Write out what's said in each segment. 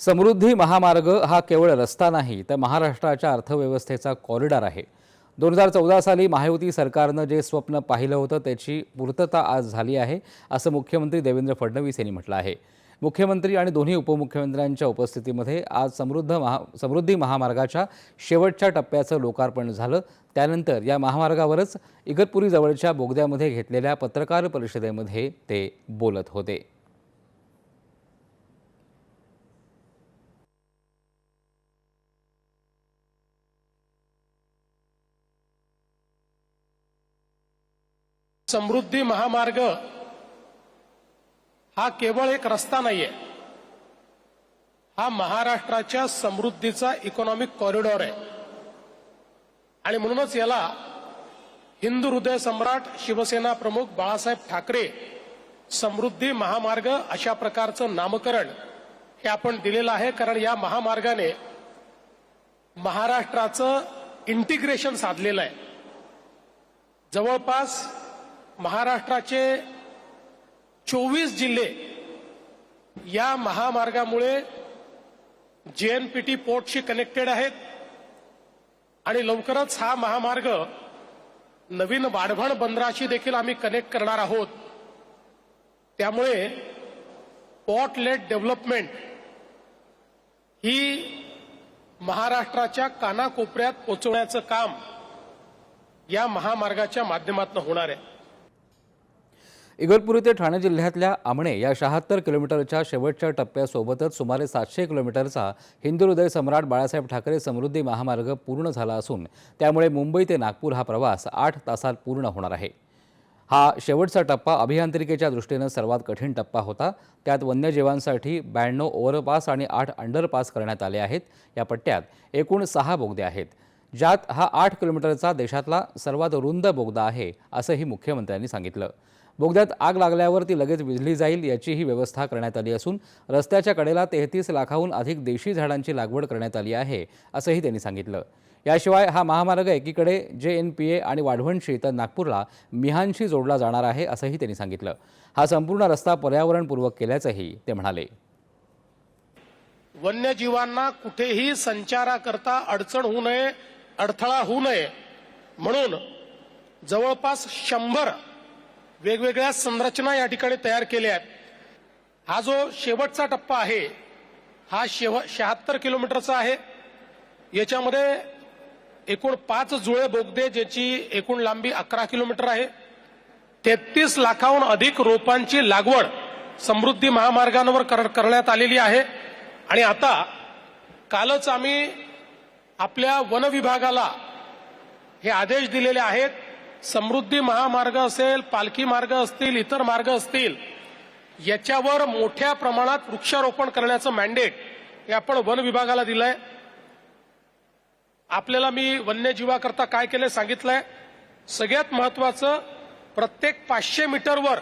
समृद्धी महामार्ग हा केवळ रस्ता नाही तर महाराष्ट्राच्या अर्थव्यवस्थेचा कॉरिडॉर आहे. दोन हजार चौदा साली महायुती सरकारनं जे स्वप्न पाहिलं होतं त्याची पूर्तता आज झाली आहे असं मुख्यमंत्री देवेंद्र फडणवीस यांनी म्हटलं आहे. मुख्यमंत्री आणि दोन्ही उपमुख्यमंत्र्यांच्या उपस्थितीमध्ये आज समृद्ध महा समृद्धी महामार्गाच्या शेवटच्या टप्प्याचं लोकार्पण झालं. त्यानंतर या महामार्गावरच इगतपुरी जवळच्या बोगद्यामध्ये घेतलेल्या पत्रकार परिषदेमध्ये ते बोलत होते. समृद्धी महामार्ग हा केवळ एक रस्ता नाहीये. हा महाराष्ट्राच्या समृद्धीचा इकॉनॉमिक कॉरिडॉर आहे. आणि म्हणूनच याला हिंदू हृदय सम्राट शिवसेना प्रमुख बाळासाहेब ठाकरे समृद्धी महामार्ग अशा प्रकारचं नामकरण हे आपण दिलेलं आहे. कारण या महामार्गाने महाराष्ट्राचं इंटिग्रेशन साधलेलं आहे. जवळपास महाराष्ट्राचे चोवीस जिल्हे या महामार्गामुळे जेएनपीटी पोर्टशी कनेक्टेड आहेत. आणि लवकरच हा महामार्ग नवीन वाढवण बंदराशी देखील आम्ही कनेक्ट करणार आहोत. त्यामुळे पोर्ट लेट डेव्हलपमेंट ही महाराष्ट्राच्या कानाकोपऱ्यात पोचवण्याचं काम या महामार्गाच्या माध्यमातून होणार आहे. इगतपुरी ते ठाणे जिल्ह्यातल्या आमणे या शहात्तर किलोमीटरच्या शेवटच्या टप्प्यासोबतच सुमारे सातशे किलोमीटरचा हिंदू हृदय सम्राट बाळासाहेब ठाकरे समृद्धी महामार्ग पूर्ण झाला असून त्यामुळे मुंबई ते नागपूर हा प्रवास आठ तासात पूर्ण होणार आहे. हा शेवटचा टप्पा अभियांत्रिकेच्या दृष्टीनं सर्वात कठीण टप्पा होता. त्यात वन्यजीवांसाठी ब्याण्णव ओव्हरपास आणि आठ अंडरपास करण्यात आले आहेत. या पट्ट्यात एकूण सहा बोगदे आहेत. ज्यात हा आठ किलोमीटरचा देशातला सर्वात रुंद बोगदा आहे असंही मुख्यमंत्र्यांनी सांगितलं. बोगद्यात आग लागल्यावर ती लगेच विझली जाईल याचीही व्यवस्था करण्यात आली असून रस्त्याच्या कडेला तेहतीस लाखाहून अधिक देशी झाडांची लागवड करण्यात आली आहे असंही त्यांनी सांगितलं. याशिवाय हा महामार्ग एकीकडे जे एन पी ए आणि वाढवणशी तर नागपूरला मिहानशी जोडला जाणार आहे असंही त्यांनी सांगितलं. हा संपूर्ण रस्ता पर्यावरणपूर्वक केल्याचंही ते म्हणाले. वन्यजीवांना कुठेही संचाराकरता अडचण होऊ नये अडथळा होऊ नये. म्हणून जवळपास शंभर वेगवेगळ्या संरचना या ठिकाणी तयार केल्या आहेत. हा जो शेवटचा टप्पा आहे हा शेव शहात्तर किलोमीटरचा आहे. याच्यामध्ये एकूण पाच जुळे बोगदे ज्याची एकूण लांबी अकरा किलोमीटर आहे. तेहतीस लाखाहून अधिक रोपांची लागवड समृद्धी महामार्गांवर कर- करण्यात आलेली आहे. आणि आता कालच आम्ही आपल्या वन विभागाला हे आदेश दिलेले आहेत. समृद्धी महामार्ग असेल पालखी मार्ग असतील इतर मार्ग असतील याच्यावर मोठ्या प्रमाणात वृक्षारोपण करण्याचं मॅन्डेट हे आपण वन विभागाला दिलंय. आपल्याला मी वन्यजीवाकरता काय केलंय सांगितलंय. सगळ्यात महत्वाचं प्रत्येक पाचशे मीटरवर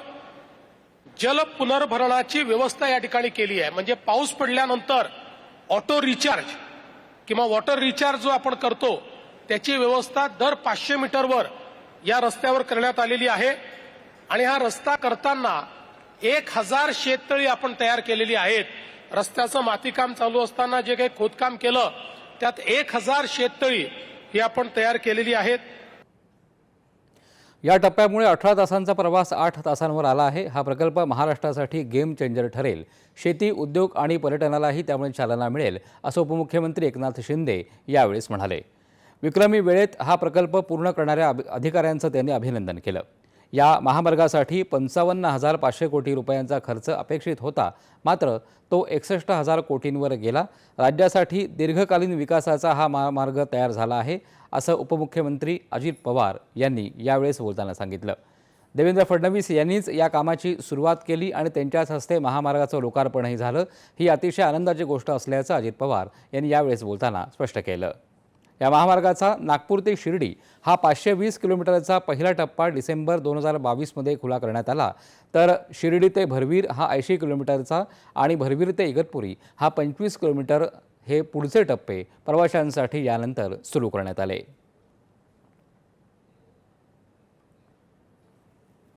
जल पुनर्भरणाची व्यवस्था या ठिकाणी केली आहे. म्हणजे पाऊस पडल्यानंतर ऑटो रिचार्ज किंवा वॉटर रिचार्ज जो आपण करतो त्याची व्यवस्था दर पाचशे मीटरवर या रस्त्यावर करण्यात आलेली आहे. आणि हा रस्ता करताना एक हजार शेततळी आपण तयार केलेली आहेत. रस्त्याचं मातीकाम चालू असताना जे काही खोदकाम केलं त्यात एक हजार शेततळी ही आपण तयार केलेली आहेत. या टप्प्यामुळे अठरा तासांचा प्रवास आठ तासांवर आला आहे. हा प्रकल्प महाराष्ट्रासाठी गेम चेंजर ठरेल. शेती उद्योग आणि पर्यटनालाही त्यामुळे चालना मिळेल असं उपमुख्यमंत्री एकनाथ शिंदे यावेळेस म्हणाले. विक्रमी वेळेत हा प्रकल्प पूर्ण करणाऱ्या अधिकाऱ्यांचं त्यांनी अभिनंदन केलं. या महामार्गासाठी पंचावन्न हजार पाचशे कोटी रुपयांचा खर्च अपेक्षित होता. मात्र तो एकसष्ट हजार कोटींवर गेला. राज्यासाठी दीर्घकालीन विकासाचा हा महामार्ग तयार झाला आहे असं उपमुख्यमंत्री अजित पवार यांनी यावेळेस बोलताना सांगितलं. देवेंद्र फडणवीस यांनीच या कामाची सुरुवात केली आणि त्यांच्याच हस्ते महामार्गाचं लोकार्पणही झालं. ही अतिशय आनंदाची गोष्ट असल्याचं अजित पवार यांनी यावेळेस बोलताना स्पष्ट केलं. या महामार्गाचा नागपूर ते शिर्डी हा पाचशे वीस किलोमीटरचा पहिला टप्पा डिसेंबर दोन हजार बावीसमध्ये खुला करण्यात आला. तर शिर्डी ते भरवीर हा ऐंशी किलोमीटरचा आणि भरवीर ते इगतपुरी हा पंचवीस किलोमीटर हे पुढचे टप्पे प्रवाशांसाठी यानंतर सुरू करण्यात आले.